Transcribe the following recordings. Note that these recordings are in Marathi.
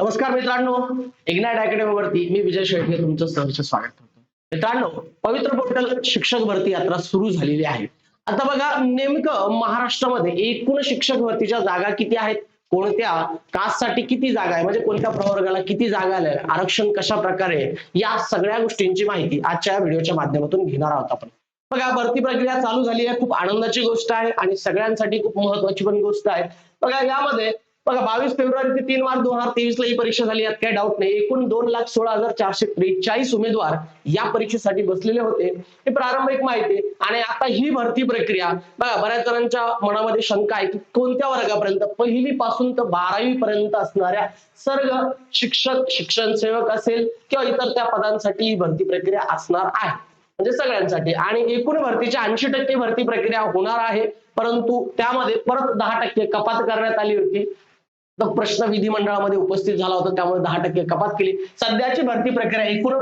नमस्कार मित्रांनो इग्नाइट अकॅडमी वरती मी विजय शेळके तुमचं सहर्ष स्वागत करतो. मित्रांनो पवित्र पोर्टल शिक्षक भरती यात्रा सुरू झालेली आहे. आता बघा नेमकं महाराष्ट्रामध्ये एकूण शिक्षक भरतीच्या जागा किती आहेत? कोणत्या कास्टसाठी किती जागा आहे? म्हणजे कोणत्या प्रवर्गाला किती जागा आल्या? आरक्षण कशा प्रकारे या सगळ्या गोष्टींची माहिती आजच्या व्हिडिओच्या माध्यमातून घेणार आहोत आपण. बघा भरती प्रक्रिया चालू झाली आहे. खूप आनंदाची गोष्ट आहे आणि सगळ्यांसाठी खूप महत्वाची पण गोष्ट आहे. बघा यामध्ये बघा बावीस फेब्रुवारी ते तीन मार्च दोन हजार तेवीस ला ही परीक्षा झाली यात काही डाऊट नाही. एकूण दोन लाख सोळा हजार चारशे त्रेचाळीस उमेदवार या परीक्षेसाठी बसलेले होते. हे प्रारंभिक माहिती आणि आता ही भरती प्रक्रिया बघा बऱ्याच जणांच्या मनामध्ये शंका आहे की कोणत्या वर्गापर्यंत? पहिली पासून तर बारावी पर्यंत असणाऱ्या सर्व शिक्षक शिक्षण सेवक असेल किंवा इतर त्या पदांसाठी ही भरती प्रक्रिया असणार आहे. म्हणजे सगळ्यांसाठी. आणि एकूण भरतीच्या ऐंशी टक्के भरती प्रक्रिया होणार आहे. परंतु त्यामध्ये परत दहा टक्के कपात करण्यात आली होती. तो प्रश्न विधिमंडळामध्ये उपस्थित झाला होता त्यामुळे दहा टक्के कपात केली. सध्याची भरती प्रक्रिया एकूण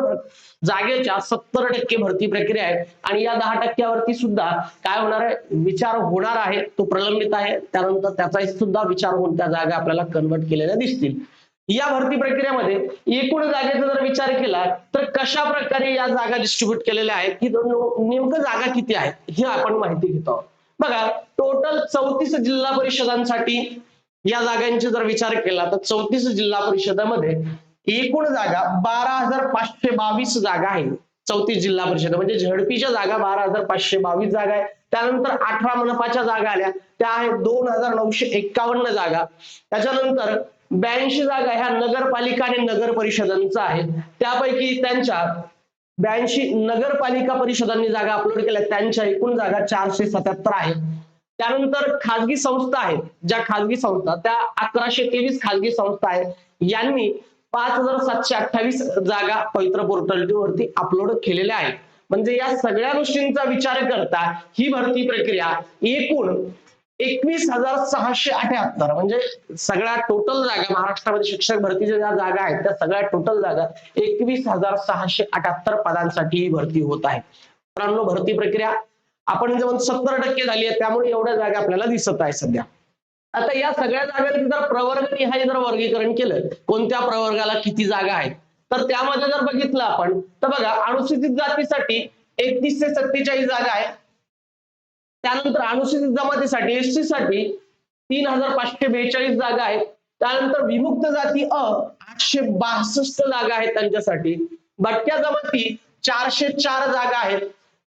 जागेच्या सत्तर टक्के भरती प्रक्रिया आहे. आणि या दहा टक्क्यावरती सुद्धा काय होणार आहे? विचार होणार आहे. तो प्रलंबित आहे. त्यानंतर त्याचाही सुद्धा विचार होऊन त्या जागा आपल्याला कन्वर्ट केलेल्या दिसतील. या भरती प्रक्रियेमध्ये एकूण जागेचा जर विचार केला तर कशा प्रकारे या जागा डिस्ट्रीब्यूट केलेल्या आहेत? की नेमकं जागा किती आहेत ही आपण माहिती घेतो. बघा टोटल चौतीस जिल्हा परिषदांसाठी या जागांची जर विचार केला तर चौतीस जिल्हा परिषदामध्ये एकूण जागा बारा हजार पाचशे बावीस जागा आहे चौतीस जिल्हा परिषद म्हणजे झडपीच्या जागा बारा हजार पाचशे बावीस जागा आहे त्यानंतर अठरा मनपाच्या जागा आल्या. त्या आहेत दोन हजार नऊशे एक्कावन्न जागा. त्याच्यानंतर ब्याऐंशी जागा ह्या नगरपालिका आणि नगर परिषदांचा आहे त्यापैकी त्यांच्या ब्याऐंशी नगरपालिका परिषदांनी जागा अपलोड केल्या. त्यांच्या एकूण जागा चारशे सत्याहत्तर आहेत. त्यानंतर खाजगी संस्था आहेत ज्या खाजगी संस्था त्या अकराशे तेवीस खाजगी संस्था आहेत. यांनी पाच हजार सातशे अठ्ठावीस जागा पवित्र पोर्टलवरती अपलोड केलेल्या आहेत. म्हणजे या सगळ्या गोष्टींचा विचार करता ही भरती प्रक्रिया एकूण एकवीस हजार सहाशे अठ्याहत्तर म्हणजे सगळ्या टोटल जागा महाराष्ट्रामध्ये शिक्षक भरतीच्या ज्या जागा आहेत त्या सगळ्या टोटल जागा एकवीस हजार सहाशे अठ्याहत्तर पदांसाठी ही भरती होत आहे. मित्रांनो भरती प्रक्रिया आपण जवळ सत्तर टक्के झाली आहे त्यामुळे एवढ्या जागा आपल्याला दिसत आहे सध्या. आता या सगळ्या जागांचं जर प्रवर्ग निहाय जर वर्गीकरण केलं कोणत्या प्रवर्गाला किती जागा आहेत? तर त्यामध्ये जर बघितलं आपण तर बघा अनुसूचित जातीसाठी एकतीस ते सत्तेचाळीस जागा आहे त्यानंतर अनुसूचित जमातीसाठी एसटी साठी तीन हजार पाचशे बेचाळीस जागा आहेत. त्यानंतर विमुक्त जाती अ आठशे बासष्ट जागा आहेत त्यांच्यासाठी. भटक्या जमाती चारशे चार जागा आहेत.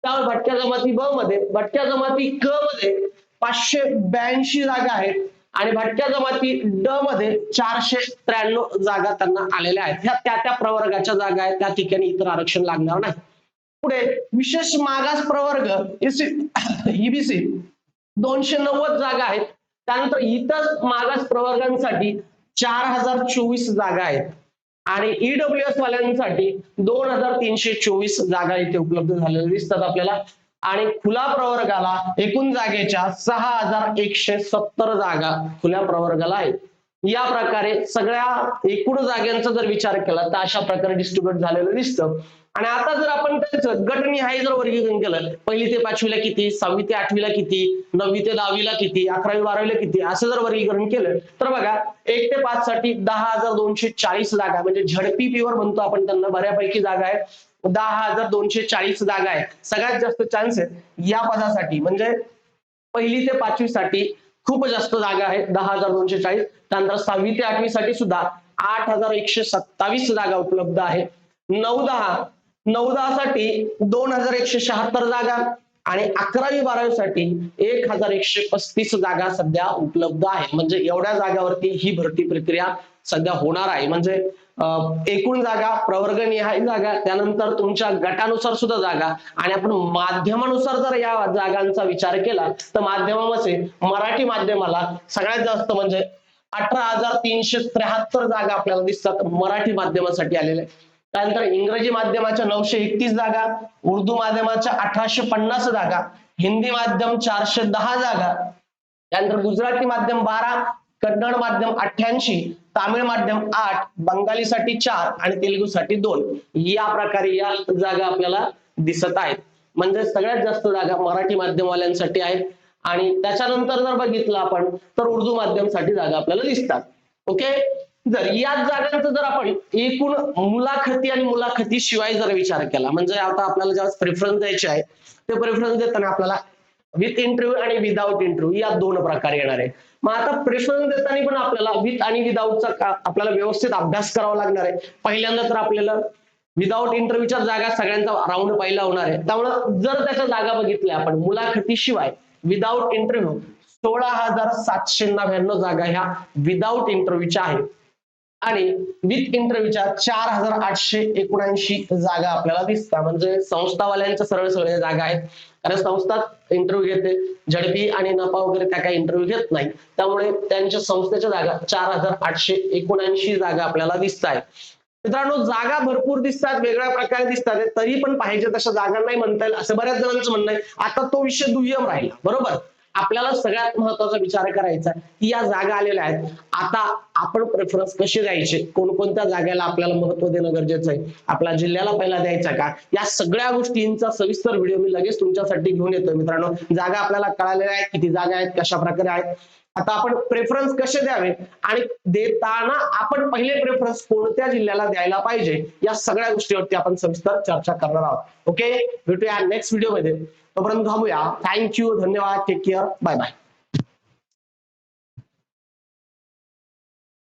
त्यावर भटक्या जमाती ब मध्ये भटक्या जमाती क मध्ये पाचशे ब्याऐंशी जागा आहेत आणि भटक्या जमाती ड मध्ये चारशे त्र्याण्णव जागा त्यांना आलेल्या आहेत. ह्या त्या त्या प्रवर्गाच्या जागा आहेत. त्या ठिकाणी इतर आरक्षण लागणार नाही. पुढे विशेष मागास प्रवर्ग ईबीसी दोनशे नव्वद जागा आहेत. त्यानंतर इतर मागास प्रवर्गांसाठी चार हजार चोवीस जागा आहेत. आणि ईडब्ल्यू एस वाल्यांसाठी दोन हजार तीनशे चोवीस जागा इथे उपलब्ध झालेल्या दिसतात आपल्याला. आणि खुला प्रवर्गाला एकूण जागेच्या सहा हजार एकशे सत्तर जागा खुल्या प्रवर्गाला आहेत. या प्रकारे सगळ्या एकूण जागांचा जर विचार केला तर अशा प्रकारे डिस्ट्रीब्युट झालेलं दिसतं. आणि आता जर आपण त्याचं गटनिहाय जर वर्गीकरण केलं पहिली ते पाचवीला किती सहावी ते आठवीला किती नववी ते दहावीला किती अकरावी बारावीला किती असं जर वर्गीकरण केलं तर बघा एक ते पाच साठी दहा हजार दोनशे चाळीस जागा म्हणजे झडपी पीवर म्हणतो आपण त्यांना बऱ्यापैकी जागा आहे दहा हजार दोनशे चाळीस जागा आहे सगळ्यात जास्त चान्स आहे या पदासाठी म्हणजे पहिली ते पाचवी साठी खूप जास्त जागा आहेत दहा हजार दोनशे चाळीस. त्यानंतर सहावी ते आठवी साठी सुद्धा आठ हजार एकशे सत्तावीस जागा उपलब्ध आहे नऊ दहा नवदासाठी साठी दोन हजार एकशे शहात्तर जागा आणि अकरावी बारावी साठी एक हजार एकशे पस्तीस जागा सध्या उपलब्ध आहे. म्हणजे एवढ्या जागावरती ही भरती प्रक्रिया सध्या होणार आहे. म्हणजे एकूण जागा प्रवर्ग निहाय जागा त्यानंतर तुमच्या गटानुसार सुद्धा जागा आणि आपण माध्यमानुसार जर या जागांचा विचार केला तर माध्यमामध्ये मराठी माध्यमाला सगळ्यात जास्त म्हणजे अठरा हजार तीनशे त्र्याहत्तर जागा आपल्याला दिसतात मराठी माध्यमासाठी आलेल्या त्यानंतर इंग्रजी माध्यमाच्या नऊशे एकतीस जागा उर्दू माध्यमाच्या अठराशे पन्नास जागा हिंदी माध्यम चारशे दहा जागा त्यानंतर गुजराती माध्यम बारा कन्नड माध्यम अठ्ठ्याऐंशी तामिळ माध्यम आठ बंगालीसाठी चार आणि तेलुगूसाठी दोन. या प्रकारे या जागा आपल्याला दिसत आहेत. म्हणजे सगळ्यात जास्त जागा मराठी माध्यमवाल्यांसाठी आहेत. आणि त्याच्यानंतर जर बघितलं आपण तर उर्दू माध्यमसाठी जागा आपल्याला दिसतात. ओके? जर याच जागांचा जर आपण एकूण मुलाखती आणि मुलाखती शिवाय जर विचार केला म्हणजे आता आपल्याला ज्यावेळेस प्रेफरन्स द्यायचे आहे ते प्रेफरन्स देताना आपल्याला विथ इंटरव्ह्यू आणि विदाऊट इंटरव्ह्यू या दोन प्रकारे येणार आहे मग आता प्रेफरन्स देताना पण आपल्याला विथ आणि विदाऊटचा आपल्याला व्यवस्थित अभ्यास करावा लागणार आहे. पहिल्यांदा तर आपल्याला विदाऊट इंटरव्ह्यूच्या जागा सगळ्यांचा राऊंड पहिला होणार आहे. त्यामुळं जर त्याच्या जागा बघितल्या आपण मुलाखतीशिवाय विदाऊट इंटरव्ह्यू सोळा हजार सातशे नव्याण्णव जागा ह्या विदाऊट इंटरव्ह्यूच्या आहेत. आणि विथ इंटरव्ह्यूच्या चार हजार आठशे एकोणऐंशी जागा आपल्याला दिसतात. म्हणजे संस्थावाल्यांच्या सरळ सरळ जागा आहेत. कारण संस्था इंटरव्ह्यू घेते. झडपी आणि नफा वगैरे त्या काही इंटरव्ह्यू घेत नाही. त्यामुळे त्यांच्या संस्थेच्या जागा चार हजार आठशे एकोणऐंशी जागा आपल्याला दिसत आहेत मित्रांनो जागा भरपूर दिसतात. वेगळ्या प्रकारे दिसतात. तरी पण पाहिजे तशा जागा नाही म्हणता येईल. असं बऱ्याच जणांचं म्हणणं आहे. आता तो विषय दुय्यम राहिला. बरोबर? आपल्याला सगळ्यात महत्त्वाचा विचार करायचा की या जागा आलेल्या आहेत. आता आपण प्रेफरन्स कसे द्यायचे? कोणकोणत्या जागेला आपल्याला महत्त्व देणं गरजेचं आहे? आपल्या जिल्ह्याला पहिला द्यायचा का? या सगळ्या गोष्टींचा सविस्तर व्हिडिओ मी लगेच तुमच्यासाठी घेऊन येतोय मित्रांनो. जागा आपल्याला कळालेल्या आहेत किती जागा आहेत कशा प्रकारे आहेत. आता आपण प्रेफरन्स कसे द्यावे? आणि देताना आपण पहिले प्रेफरन्स कोणत्या जिल्ह्याला द्यायला पाहिजे? या सगळ्या गोष्टीवरती आपण सविस्तर चर्चा करणार आहोत. ओके भेटूया नेक्स्ट व्हिडिओमध्ये तोपर्यंत थांबूया. थँक्यू धन्यवाद. Take care bye bye